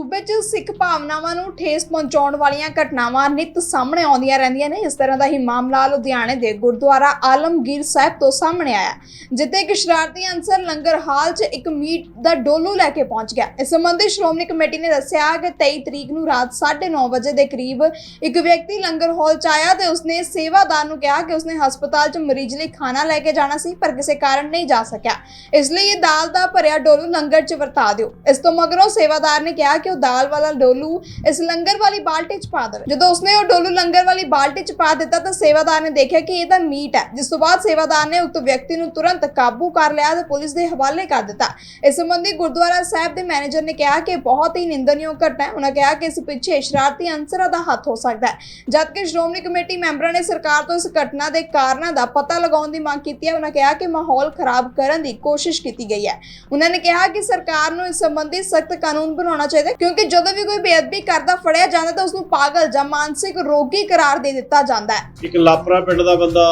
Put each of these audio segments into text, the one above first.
ਸੂਬੇ 'ਚ ਸਿੱਖ ਭਾਵਨਾਵਾਂ ਨੂੰ ਠੇਸ ਪਹੁੰਚਾਉਣ ਵਾਲੀਆਂ ਘਟਨਾਵਾਂ ਨਿਤ ਸਾਹਮਣੇ ਆਉਂਦੀਆਂ ਰਹਿੰਦੀਆਂ ਨੇ। ਇਸ ਤਰ੍ਹਾਂ ਦਾ ਹੀ ਮਾਮਲਾ ਲੁਧਿਆਣੇ ਦੇ ਗੁਰਦੁਆਰਾ ਆਲਮਗੀਰ ਸਾਹਿਬ ਤੋਂ ਸਾਹਮਣੇ ਆਇਆ ਜਿੱਥੇ ਇੱਕ ਸ਼ਰਾਰਤੀ ਅਨਸਰ ਲੰਗਰ ਹਾਲ 'ਚ ਇੱਕ ਮੀਟ ਦਾ ਡੋਲੂ ਲੈ ਕੇ ਪਹੁੰਚ ਗਿਆ। ਇਸ ਸੰਬੰਧੀ ਸ਼੍ਰੋਮਣੀ ਕਮੇਟੀ ਨੇ ਦੱਸਿਆ ਕਿ 23 ਤਰੀਕ ਨੂੰ ਰਾਤ 9:30 ਵਜੇ ਦੇ ਕਰੀਬ ਇੱਕ ਵਿਅਕਤੀ ਲੰਗਰ ਹਾਲ 'ਚ ਆਇਆ ਤੇ ਉਸਨੇ ਸੇਵਾਦਾਰ ਨੂੰ ਕਿਹਾ ਕਿ ਉਸਨੇ ਹਸਪਤਾਲ 'ਚ ਮਰੀਜ਼ ਲਈ ਖਾਣਾ ਲੈ ਕੇ ਜਾਣਾ ਸੀ, ਪਰ ਕਿਸੇ ਕਾਰਨ ਨਹੀਂ ਜਾ ਸਕਿਆ। ਇਸ ਲਈ ਇਹ ਦਾਲ ਦਾ ਭਰਿਆ ਡੋਲੂ ਲੰਗਰ 'ਚ ਵਰਤਾ ਦਿਓ। ਇਸ ਤੋਂ ਮਗਰੋਂ ਸੇਵਾਦਾਰ ਨੇ ਕਿਹਾ ਕਿ ਉਹ ਦਾਲ ਵਾਲਾ ਡੋਲੂ ਇਸ ਲੰਗਰ ਵਾਲੀ ਬਾਲਟੀ 'ਚ ਪਾ ਦੇਵੇ। ਜਦੋਂ ਉਸਨੇ ਉਹ ਡੋਲੂ ਲੰਗਰ ਵਾਲੀ ਬਾਲਟੀ 'ਚ ਪਾ ਦਿੱਤਾ ਤਾਂ ਸੇਵਾਦਾਰ ਨੇ ਦੇਖਿਆ ਕਿ ਇਹ ਤਾਂ ਮੀਟ ਹੈ। ਜਿਸ ਤੋਂ ਬਾਅਦ ਸੇਵਾਦਾਰ ਨੇ ਉਕਤ ਵਿਅਕਤੀ ਨੂੰ ਤੁਰੰਤ ਕਾਬੂ ਕਰ ਲਿਆ ਤੇ ਪੁਲਿਸ ਦੇ ਹਵਾਲੇ ਕਰ ਦਿੱਤਾ। ਇਸ ਸੰਬੰਧੀ ਗੁਰਦੁਆਰਾ ਸਾਹਿਬ ਦੇ ਮੈਨੇਜਰ ਨੇ ਕਿਹਾ ਕਿ ਬਹੁਤ ਹੀ ਨਿੰਦਣਯੋਗ ਘਟਨਾ ਹੈ। ਉਹਨਾਂ ਕਿਹਾ ਕਿ ਇਸ ਪਿੱਛੇ ਸ਼ਰਾਰਤੀ ਅਨਸਰਾਂ ਦਾ ਹੱਥ ਹੋ ਸਕਦਾ ਹੈ। ਜਦਕਿ ਸ਼੍ਰੋਮਣੀ ਕਮੇਟੀ ਮੈਂਬਰਾਂ ਨੇ ਸਰਕਾਰ ਤੋਂ ਇਸ ਘਟਨਾ ਦੇ ਕਾਰਨਾਂ ਦਾ ਪਤਾ ਲਗਾਉਣ ਦੀ ਮੰਗ ਕੀਤੀ ਹੈ। ਉਹਨਾਂ ਕਿਹਾ ਕਿ ਮਾਹੌਲ ਖਰਾਬ ਕਰਨ ਦੀ ਕੋਸ਼ਿਸ਼ ਕੀਤੀ ਗਈ ਹੈ। ਉਹਨਾਂ ਨੇ ਕਿਹਾ ਕਿ ਸਰਕਾਰ ਨੂੰ ਇਸ ਸੰਬੰਧੀ ਸਖਤ ਕਾਨੂੰਨ ਬਣਾਉਣਾ ਚਾਹੀਦਾ ਹੈ ਕਿਉਂਕਿ ਜਦੋਂ ਵੀ ਕੋਈ ਬੇਅਦਬੀ ਕਰਦਾ, ਫੜਿਆ ਜਾਂਦਾ ਤਾਂ ਉਸ ਨੂੰ ਪਾਗਲ ਜਾਂ ਮਾਨਸਿਕ ਰੋਗੀ ਕਰਾਰ ਦੇ ਦਿੱਤਾ ਜਾਂਦਾ ਹੈ। ਇੱਕ ਲਾਪਰਾ ਪਿੰਡ ਦਾ ਬੰਦਾ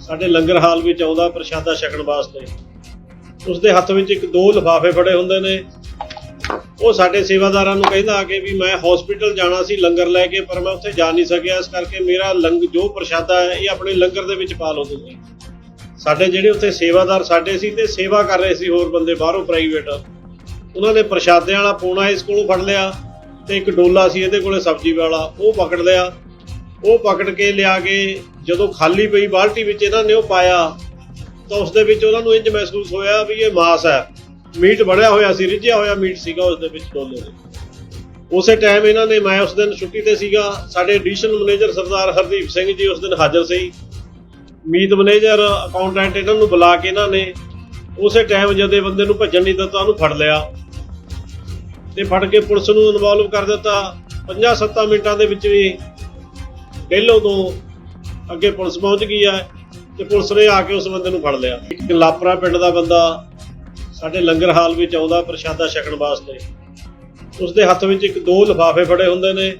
ਸਾਡੇ ਲੰਗਰ ਹਾਲ ਵਿੱਚ ਆਉਂਦਾ ਪ੍ਰਸ਼ਾਦਾ ਛਕਣ ਵਾਸਤੇ। ਉਸ ਦੇ ਹੱਥ ਵਿੱਚ ਇੱਕ ਦੋ ਲਿਫਾਫੇ ਫੜੇ ਹੁੰਦੇ ਨੇ। ਉਹ ਸਾਡੇ ਸੇਵਾਦਾਰਾਂ ਨੂੰ ਕਹਿੰਦਾ ਆ ਕਿ ਵੀ ਮੈਂ ਹਸਪੀਟਲ ਜਾਣਾ ਸੀ, ਲੰਗਰ ਲੈ ਕੇ, ਪਰ ਮੈਂ ਉੱਥੇ ਜਾ ਨਹੀਂ ਸਕਿਆ। ਇਸ ਕਰਕੇ ਮੇਰਾ ਲੰਗ, ਜੋ ਪ੍ਰਸ਼ਾਦਾ ਹੈ, ਇਹ ਆਪਣੇ ਲੰਗਰ ਦੇ ਵਿੱਚ ਪਾ ਲਓ ਤੁਸੀਂ। ਸਾਡੇ ਜਿਹੜੇ ਉੱਥੇ ਸੇਵਾਦਾਰ ਸਾਡੇ ਸੀ ਤੇ ਸੇਵਾ ਕਰ ਰਹੇ ਸੀ ਹੋਰ ਬੰਦੇ, ਬਾਹਰੋਂ ਪ੍ਰਾਈਵੇਟ ਉਹਨਾਂ ਨੇ ਪ੍ਰਸ਼ਾਦਿਆਂ ਵਾਲਾ ਪੂਣਾ ਇਸ ਕੋਲੋਂ ਫੜ ਲਿਆ ਤੇ ਇੱਕ ਡੋਲਾ ਸੀ ਇਹਦੇ ਕੋਲੇ ਸਬਜ਼ੀ ਵਾਲਾ, ਉਹ ਪਕੜ ਲਿਆ। ਉਹ ਪਕੜ ਕੇ ਲਿਆ ਕੇ ਜਦੋਂ ਖਾਲੀ ਪਈ ਬਾਲਟੀ ਵਿੱਚ ਇਹਨਾਂ ਨੇ ਉਹ ਪਾਇਆ, ਤਾਂ ਉਸ ਦੇ ਵਿੱਚ ਉਹਨਾਂ ਨੂੰ ਇੰਜ ਮਹਿਸੂਸ ਹੋਇਆ ਵੀ ਇਹ ਮਾਸ ਹੈ। ਮੀਟ ਬਣਿਆ ਹੋਇਆ ਸੀ, ਰਿੱਝਿਆ ਹੋਇਆ ਮੀਟ ਸੀਗਾ ਉਸ ਦੇ ਵਿੱਚ ਡੋਲੇ ਦੇ। ਉਸੇ ਟਾਈਮ ਇਹਨਾਂ ਨੇ, ਮੈਂ ਉਸ ਦਿਨ ਛੁੱਟੀ ਤੇ ਸੀਗਾ, ਸਾਡੇ ਐਡੀਸ਼ਨਲ ਮੈਨੇਜਰ ਸਰਦਾਰ ਹਰਦੀਪ ਸਿੰਘ ਜੀ ਉਸ ਦਿਨ ਹਾਜ਼ਰ ਸੀ। ਮੀਤ ਮੈਨੇਜਰ ਅਕਾਊਂਟੈਂਟ ਇਹਨਾਂ ਨੂੰ ਬੁਲਾ ਕੇ ਇਹਨਾਂ ਨੇ ਉਸੇ ਟਾਈਮ ਜਦ ਇਹ ਬੰਦੇ ਨੂੰ ਭੱਜਣ ਨਹੀਂ ਦਿੱਤਾ, ਉਹਨੂੰ ਫੜ ਲਿਆ। ਤੇ ਫੜ ਕੇ ਪੁਲਿਸ ਨੂੰ ਇਨਵੋਲਵ ਕਰ ਦਿੱਤਾ। 50-7 ਮਿੰਟਾਂ ਦੇ ਵਿੱਚ ਵੀ ਪਹਿਲੋਂ ਤੋਂ ਅੱਗੇ ਪੁਲਿਸ ਪਹੁੰਚ ਗਈ ਹੈ ਤੇ ਪੁਲਿਸ ਨੇ ਆ ਕੇ ਉਸ ਬੰਦੇ ਨੂੰ ਫੜ ਲਿਆ। ਇੱਕ ਲਾਪਰਾ ਪਿੰਡ ਦਾ ਬੰਦਾ ਸਾਡੇ ਲੰਗਰ ਹਾਲ ਵਿੱਚ ਆਉਂਦਾ ਪ੍ਰਸ਼ਾਦਾ ਛਕਣ ਵਾਸਤੇ। ਉਸ ਦੇ ਹੱਥ ਵਿੱਚ ਇੱਕ ਦੋ ਲਿਫਾਫੇ ਫੜੇ ਹੁੰਦੇ ਨੇ।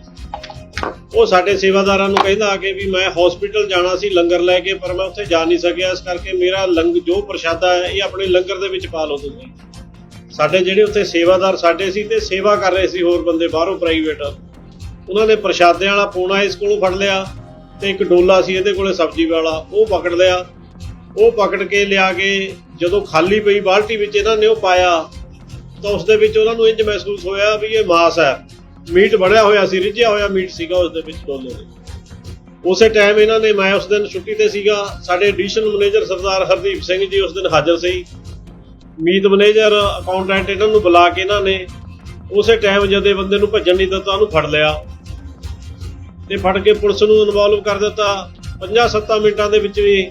ਉਹ ਸਾਡੇ ਸੇਵਾਦਾਰਾਂ ਨੂੰ ਕਹਿੰਦਾ ਆ ਕੇ ਵੀ ਮੈਂ ਹਸਪੀਟਲ ਜਾਣਾ ਸੀ, ਲੰਗਰ ਲੈ ਕੇ, ਪਰ ਮੈਂ ਉੱਥੇ ਜਾ ਨਹੀਂ ਸਕਿਆ। ਇਸ ਕਰਕੇ ਮੇਰਾ ਲੰਗ, ਜੋ ਪ੍ਰਸ਼ਾਦਾ ਹੈ, ਇਹ ਆਪਣੇ ਲੰਗਰ ਦੇ ਵਿੱਚ ਪਾ ਲਓ ਤੁਸੀਂ। ਸਾਡੇ ਜਿਹੜੇ ਉੱਥੇ ਸੇਵਾਦਾਰ ਸਾਡੇ ਸੀ ਤੇ ਸੇਵਾ ਕਰ ਰਹੇ ਸੀ ਹੋਰ ਬੰਦੇ ਬਾਹਰੋਂ ਪ੍ਰਾਈਵੇਟ ਉਹਨਾਂ ਨੇ ਪ੍ਰਸ਼ਾਦਿਆਂ ਵਾਲਾ ਪੂਣਾ ਇਸ ਕੋਲੋਂ ਫੜ ਲਿਆ ਤੇ ਇੱਕ ਡੋਲਾ ਸੀ, ਇਹਦੇ ਕੋਲੇ ਸਬਜ਼ੀ ਵਾਲਾ, ਉਹ ਪਕੜ ਲਿਆ। ਉਹ ਪਕੜ ਕੇ ਲਿਆ ਕੇ ਜਦੋਂ ਖਾਲੀ ਪਈ ਬਾਲਟੀ ਵਿੱਚ ਇਹਨਾਂ ਨੇ ਉਹ ਪਾਇਆ, ਤਾਂ ਉਸ ਦੇ ਵਿੱਚ ਉਹਨਾਂ ਨੂੰ ਇੰਜ ਮਹਿਸੂਸ ਹੋਇਆ ਵੀ ਇਹ ਮਾਸ ਹੈ। ਮੀਟ ਬਣਿਆ ਹੋਇਆ ਸੀ, ਰਿੱਝਿਆ ਹੋਇਆ ਮੀਟ ਸੀਗਾ ਉਸ ਦੇ ਵਿੱਚ ਡੋਲੇ ਦੇ। ਉਸੇ ਟਾਈਮ ਇਹਨਾਂ ਨੇ, ਮੈਂ ਉਸ ਦਿਨ ਛੁੱਟੀ ਤੇ ਸੀਗਾ, ਸਾਡੇ ਐਡੀਸ਼ਨਲ ਮੈਨੇਜਰ ਸਰਦਾਰ ਹਰਦੀਪ ਸਿੰਘ ਜੀ ਉਸ ਦਿਨ ਹਾਜ਼ਰ ਸੀ। ਮੀਤ ਮੈਨੇਜਰ ਅਕਾਊਂਟੈਂਟ ਇਹਨਾਂ ਨੂੰ ਬੁਲਾ ਕੇ ਇਹਨਾਂ ਨੇ ਉਸੇ ਟਾਈਮ ਜਦ ਬੰਦੇ ਨੂੰ ਭੱਜਣ ਨਹੀਂ ਦਿੱਤਾ, ਉਹਨੂੰ ਫੜ ਲਿਆ। ਤੇ ਫੜ ਕੇ ਪੁਲਿਸ ਨੂੰ ਇਨਵੋਲਵ ਕਰ ਦਿੱਤਾ। 50-7 ਮਿੰਟਾਂ ਦੇ ਵਿੱਚ ਵੀ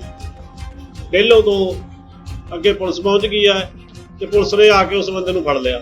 ਪਹਿਲੋਂ ਤੋਂ ਅੱਗੇ ਪੁਲਿਸ ਪਹੁੰਚ ਗਈ ਹੈ ਤੇ ਪੁਲਿਸ ਨੇ ਆ ਕੇ ਉਸ ਬੰਦੇ ਨੂੰ ਫੜ ਲਿਆ।